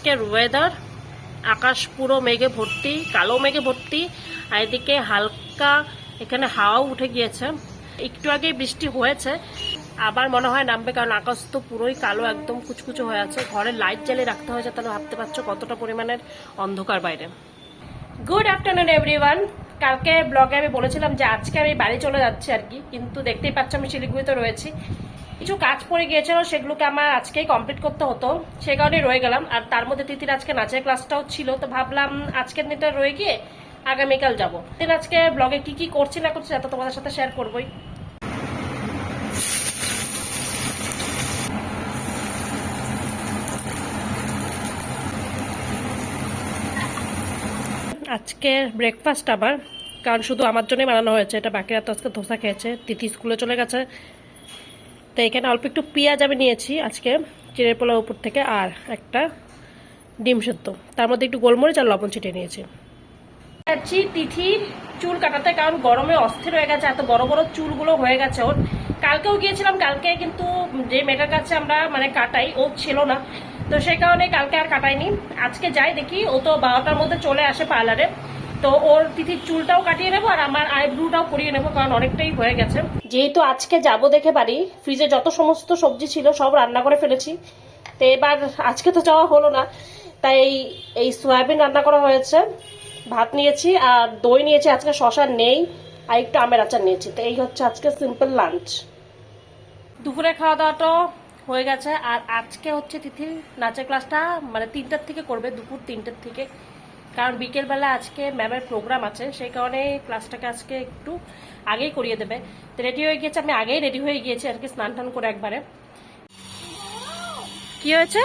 আজকের ওয়েদার আকাশ পুরো মেঘে ভর্তি, কালো মেঘে ভর্তি, আর এদিকে হালকা, এখানে হাওয়াও উঠে গিয়েছে। একটু আগে বৃষ্টি হয়েছে, আবার মনে হয় নামবে কারণ আকাশ তো পুরোই কালো, একদম কুচকুচো হয়ে আছে। ঘরে লাইট জ্বালিয়ে রাখতে হয়েছে তাহলে ভাবতে পারছ কতটা পরিমাণের অন্ধকার বাইরে। গুড আফটারনুন এভরিওয়ান কালকে ব্লগে আমি বলেছিলাম যে আজকে আমি বাড়ি চলে যাচ্ছি আর কি, কিন্তু দেখতেই পাচ্ছ আমি শিলিগুড়িতে রয়েছি। কিছু কাজ পড়ে গিয়েছিল, সেগুলোকে আমার আজকেই কমপ্লিট করতে হতো। সে কারণে রয়ে গেলাম। আর তার মধ্যে তিথির আজকে নাচের ক্লাসটাও ছিল, তো ভাবলাম আজকের দিনটা রয়ে গিয়ে আগামীকাল যাব। দিন আজকে ব্লগে কি কি করছি না করছি তা তোমাদের সাথে শেয়ার করবোই। আজকের ব্রেকফাস্ট আবার, কারণ শুধু আমার জন্যই বানানো হয়েছে, এটা বাকিরা তো আজকে ধোসা খেয়েছে, তিথি স্কুলে চলে গেছে। তো এখানে অল্প একটু পেঁয়াজ আমি নিয়েছি আজকে, চিড়ের পোলার উপর থেকে আর একটা ডিম সেদ্ধ। তার মধ্যে একটু গোলমরিচ আর লবণ ছিটিয়ে নিয়েছি। যাচ্ছি তিথির চুল কাটাতে কারণ গরমে অস্থির হয়ে গেছে, এত বড় বড় চুলগুলো হয়ে গেছে ওর। কালকেও গিয়েছিলাম, কালকে কিন্তু যে মেয়েটার কাছে আমরা মানে কাটাই, ও ছিল না। তো সেই কারণে কালকে আর কাটাইনি। আজকে যাই দেখি, ও তো বারোটার মধ্যে চলে আসে পার্লারে তো ওর তিথির চুলটাও কাটিয়ে নেব আর আমার আইব্রুটাও করিয়ে নেব কারণ অনেকটাই হয়ে গেছে। যেহেতু আজকে যাব দেখে বাড়ি ফ্রিজে যত সমস্ত সবজি ছিল সব রান্না করে ফেলেছি। তো এবার আজকে তো যাওয়া হলো না তাই এই সয়াবিন রান্না করা হয়েছে। ভাত নিয়েছি আর দই নিয়েছি আজকে শশা নেই আর একটু আমের আচার নিয়েছি। তো এই হচ্ছে আজকে সিম্পল লাঞ্চ দুপুরে খাওয়া দাওয়াটা হয়ে গেছে আর আজকে হচ্ছে তিথির নাচের ক্লাসটা মানে তিনটার থেকে করবে দুপুর তিনটার থেকে। কারণ বিকেলবেলা আজকে ম্যামের প্রোগ্রাম আছে, সেই কারণে ক্লাসটাকে আজকে একটু আগেই করিয়ে দেবে। তো রেডি হয়ে গিয়েছে, আমি আগেই রেডি হয়ে গিয়েছি আর কি স্নান টান করে একবারে। কি হয়েছে?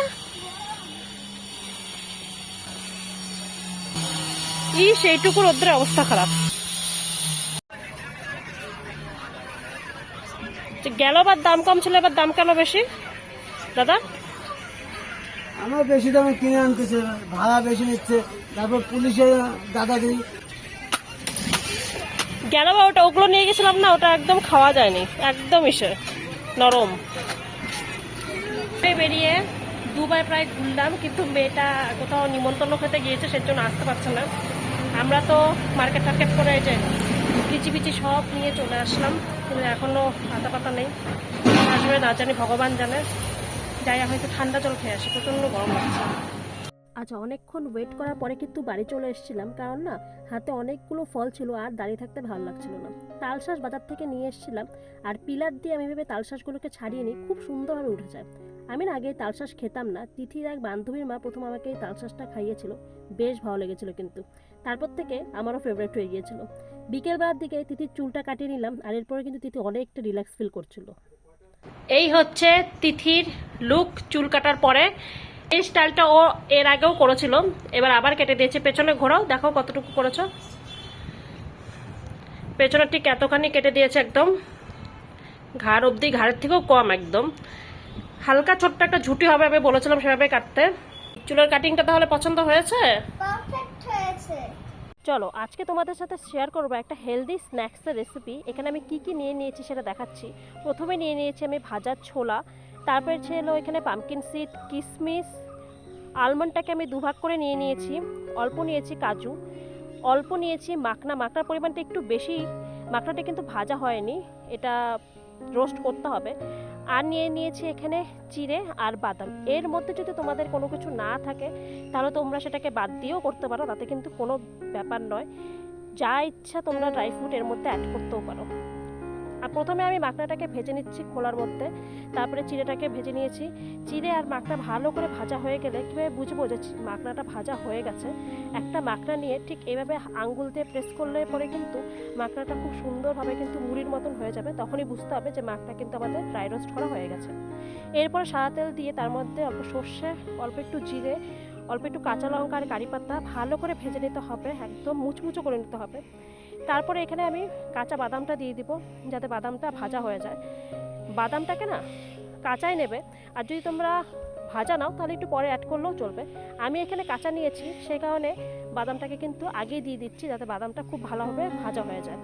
সেইটুকু রোদ্রের অবস্থা খারাপ। গেল আবার দাম কম ছিল, এবার দাম কেন বেশি? দাদা? আমার বেশি দামে কিনে আনতেছে, ভাড়া বেশি নিচ্ছে। তারপর পুলিশের দাদা দিই। গেল বা ওটা, ওগুলো নিয়ে গেছিলাম না, ওটা একদম খাওয়া যায়নি। একদম ইসে, নরম। বেরিয়ে দুবার প্রায় ঘুরলাম, কিন্তু মেয়েটা কোথাও নিমন্ত্রণ খেতে গিয়েছে, সেজন্য আসতে পারছে না। আমরা তো মার্কেট টার্কেট করে যে পিচি পিচি সব নিয়ে চলে আসলাম, কিন্তু এখনও পাতা পাতা নেই। আসবে না জানি, ভগবান জানে। যাই হয়তো ঠান্ডা জল খেয়ে আসি প্রচণ্ড গরম লাগছে। আচ্ছা অনেকক্ষণ ওয়েট করার পরে কিন্তু বাড়ি চলে এসেছিলাম কারণ না হাতে অনেকগুলো ফল ছিল আর দাঁড়িয়ে থাকতে ভালো লাগছিল না। তালশাঁস বাজার থেকে নিয়ে এসেছিলাম আর পিলার দিয়ে আমি ভেবে তালশাঁসগুলোকে ছাড়িয়ে নিই খুব সুন্দরভাবে উঠে যায়। আমি না আগে তালশাঁস খেতাম না তিথির এক বান্ধবীর মা প্রথম আমাকে এই তালশাঁসটা খাইয়েছিল বেশ ভালো লেগেছিল কিন্তু। তারপর থেকে আমারও ফেভারিট হয়ে গিয়েছিল। বিকেলবেলার দিকে তিথির চুলটা কাটিয়ে নিলাম আর এরপরে কিন্তু তিথি অনেকটা রিল্যাক্স ফিল করছিল। এই হচ্ছে তিথির লুক চুল কাটার পরে এই স্টাইলটা ও এর আগেও করেছিল। এবার আবার কেটে দিয়েছে। পেছনে ঘোরাও দেখো কতটুকু করেছ। পেছনে ঠিক এতখানি কেটে দিয়েছে একদম। ঘাড় অবধি ঘাড়ের থেকেও কম একদম। হালকা ছোট্ট একটা ঝুটি হবে আমি বলেছিলাম সেভাবে কাটতে। চুলের কাটিংটা তাহলে পছন্দ হয়েছে? হয়েছে। চলো আজকে তোমাদের সাথে শেয়ার করব একটা হেলদি স্ন্যাক্সের রেসিপি এখানে আমি কি কি নিয়ে নিয়েছি সেটা দেখাচ্ছি। প্রথমে নিয়ে নিয়েছি আমি ভাজা ছোলা। তারপরে ছিল এখানে পামকিন সিড কিশমিশ আলমন্ডটাকে আমি দুভাগ করে নিয়ে নিয়েছি। অল্প নিয়েছি কাজু, অল্প নিয়েছি মাখনা। মাখনার পরিমাণটা একটু বেশি, মাখনাটা কিন্তু ভাজা হয়নি, এটা রোস্ট করতে হবে। আর নিয়ে নিয়েছি এখানে চিড়ে আর বাদাম। এর মধ্যে যদি তোমাদের কোনো কিছু না থাকে, তাহলে তোমরা সেটাকে বাদ দিয়েও করতে পারো, তাতে কিন্তু কোনো ব্যাপার নয়। যা ইচ্ছা তোমরা ড্রাই ফ্রুট এর মধ্যে অ্যাড করতেও পারো। প্রথমে আমি মাখনাটাকে ভেজে নিচ্ছি খোলার মধ্যে, তারপরে চিড়েটাকে ভেজে নিয়েছি। চিড়ে আর মাখনা ভালো করে ভাজা হয়ে গেলে কীভাবে বুঝব যে মাখনাটা ভাজা হয়ে গেছে? একটা মাখনা নিয়ে ঠিক এভাবে আঙ্গুল দিয়ে প্রেস করলে পরে কিন্তু মাখনাটা খুব সুন্দরভাবে কিন্তু মুড়ির মতন হয়ে যাবে, তখনই বুঝতে হবে যে মাখনা কিন্তু আমাদের ড্রাই রোস্ট করা হয়ে গেছে। এরপরে সাদা তেল দিয়ে তার মধ্যে অল্প সর্ষে, অল্প একটু জিরে, অল্প একটু কাঁচা লঙ্কা আর কারি পাতা ভালো করে ভেজে নিতে হবে, একদম মুচমুচো করে নিতে হবে। তারপরে এখানে আমি কাঁচা বাদামটা দিয়ে দিব, যাতে বাদামটা ভাজা হয়ে যায়। বাদামটাকে না কাঁচাই নেবে, আর যদি তোমরা ভাজা নাও, তাহলে একটু পরে অ্যাড করলেও চলবে। আমি এখানে কাঁচা নিয়েছি, সেই কারণে বাদামটাকে কিন্তু আগেই দিয়ে দিচ্ছি, যাতে বাদামটা খুব ভালোভাবে ভাজা হয়ে যায়।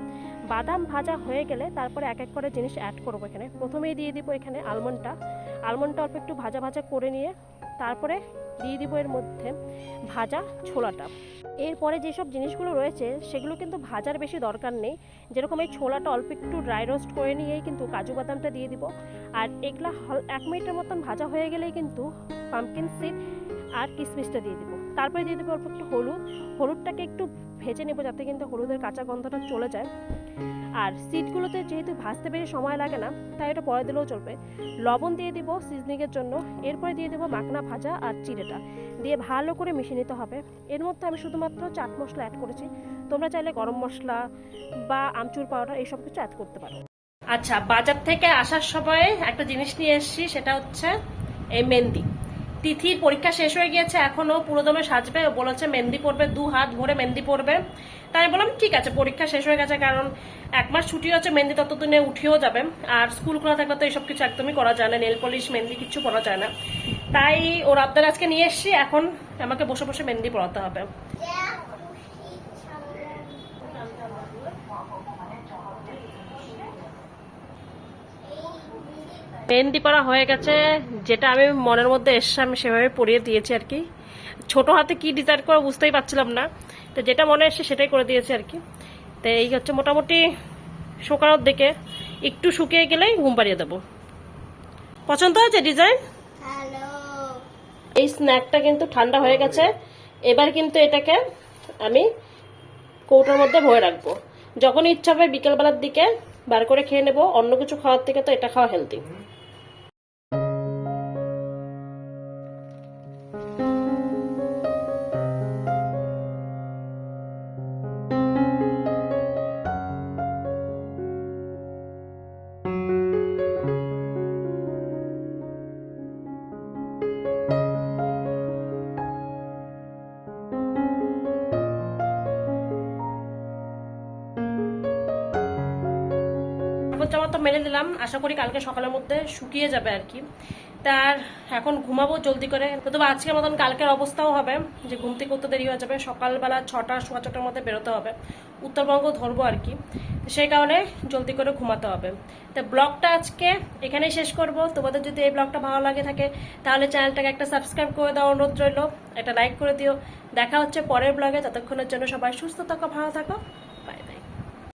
বাদাম ভাজা হয়ে গেলে তারপরে এক এক করে জিনিস অ্যাড করব এখানে। প্রথমেই দিয়ে দিব এখানে আলমন্ডটা আলমন্ডটা অল্প একটু ভাজা ভাজা করে নিয়ে তারপরে দিয়ে দিব এর মধ্যে ভাজা ছোলাটা। এরপরে যেসব জিনিসগুলো রয়েছে, সেগুলো কিন্তু ভাজার বেশি দরকার নেই। যেরকম এই ছোলাটা অল্প একটু ড্রাই রোস্ট করে নিয়েই কিন্তু কাজু বাদামটা দিয়ে দিব। আর এগুলা এক মিনিটের মতন ভাজা হয়ে গেলেই কিন্তু পাম্পকিন সিড আর কিশমিশটা দিয়ে দিব। তারপরে দিয়ে দেবো অল্প একটু হলুদ। হলুদটাকে একটু ভেজে নেব যাতে কিন্তু হলুদের কাঁচা গন্ধটা চলে যায়। আর সিডগুলোতে যেহেতু ভাজতে বেশি সময় লাগে না, তাই এটা পরে দিলেও চলবে। লবণ দিয়ে দিব সিজনিংয়ের জন্য, এরপরে দিয়ে দেবো মাখনা ভাজা আর চিড়েটা। দিয়ে ভালো করে মিশিয়ে নিতে হবে। এর মধ্যে আমি শুধুমাত্র চাট মশলা অ্যাড করেছি। তোমরা চাইলে গরম মশলা বা আমচুর পাউডার এইসব কিছু অ্যাড করতে পারো। আচ্ছা বাজার থেকে আসার সময় একটা জিনিস নিয়ে এসেছি, সেটা হচ্ছে এই মেহেন্দি। তিথির পরীক্ষা শেষ হয়ে গিয়েছে, এখনও পুরোদমে সাজবে। বলেছে মেহেন্দি পরবে, দু হাত ভরে মেহেন্দি পরবে। তাই বললাম, ঠিক আছে, পরীক্ষা শেষ হয়ে গেছে, কারণ এক মাস ছুটি হচ্ছে, মেহেন্দি ততদিনে উঠেও যাবে। আর স্কুল খোলা থাকলে তো এইসব কিছু একদমই করা যায় না নেল পলিশ মেহেন্দি কিছু করা যায় না। তাই ওর আবদার আজকে নিয়ে এসেছি, এখন আমাকে বসে বসে মেহেন্দি পড়াতে হবে। মেহেন্দি পড়া হয়ে গেছে, যেটা আমি মনের মধ্যে এসছে, আমি সেভাবে পরিয়ে দিয়েছি আর কি। ছোট হাতে কি ডিজাইন করে বুঝতেই পারছিলাম না। তো যেটা মনে এসছে সেটাই করে দিয়েছে আর কি। তো এই হচ্ছে মোটামুটি শুকানোর দিকে। একটু শুকিয়ে গেলেই ঘুম পাড়িয়ে দেবো। পছন্দ হয়েছে ডিজাইন? এই স্ন্যাকটা কিন্তু ঠান্ডা হয়ে গেছে। এবার কিন্তু এটাকে আমি কৌটোর মধ্যে ভরে রাখব। যখন ইচ্ছা হবে বিকেলবেলার দিকে বার করে খেয়ে নেব। অন্য কিছু খাওয়ার থেকে তো এটা খাওয়া হেলদি কাপড় জামা তো মেলে দিলাম আশা করি কালকে সকালের মধ্যে শুকিয়ে যাবে আর কি। তার এখন ঘুমাবো জলদি করে। তবে আজকের মতন কালকের অবস্থাও হবে যে ঘুম থেকে উঠতে দেরি হয়ে যাবে। সকালবেলা ছটা, সোয়া ছটার মধ্যে বেরোতে হবে। উত্তরবঙ্গ ধরবো আর কি। সেই কারণে জলদি করে ঘুমাতে হবে। তো ব্লগটা আজকে এখানেই শেষ করব। তোমাদের যদি এই ব্লগটা ভালো লাগে থাকে, তাহলে চ্যানেলটাকে একটা সাবস্ক্রাইব করে দেওয়া অনুরোধ রইল। একটা লাইক করে দিও। দেখা হচ্ছে পরের ব্লগে। ততক্ষণের জন্য সবাই সুস্থ থাকো, ভালো থাকো।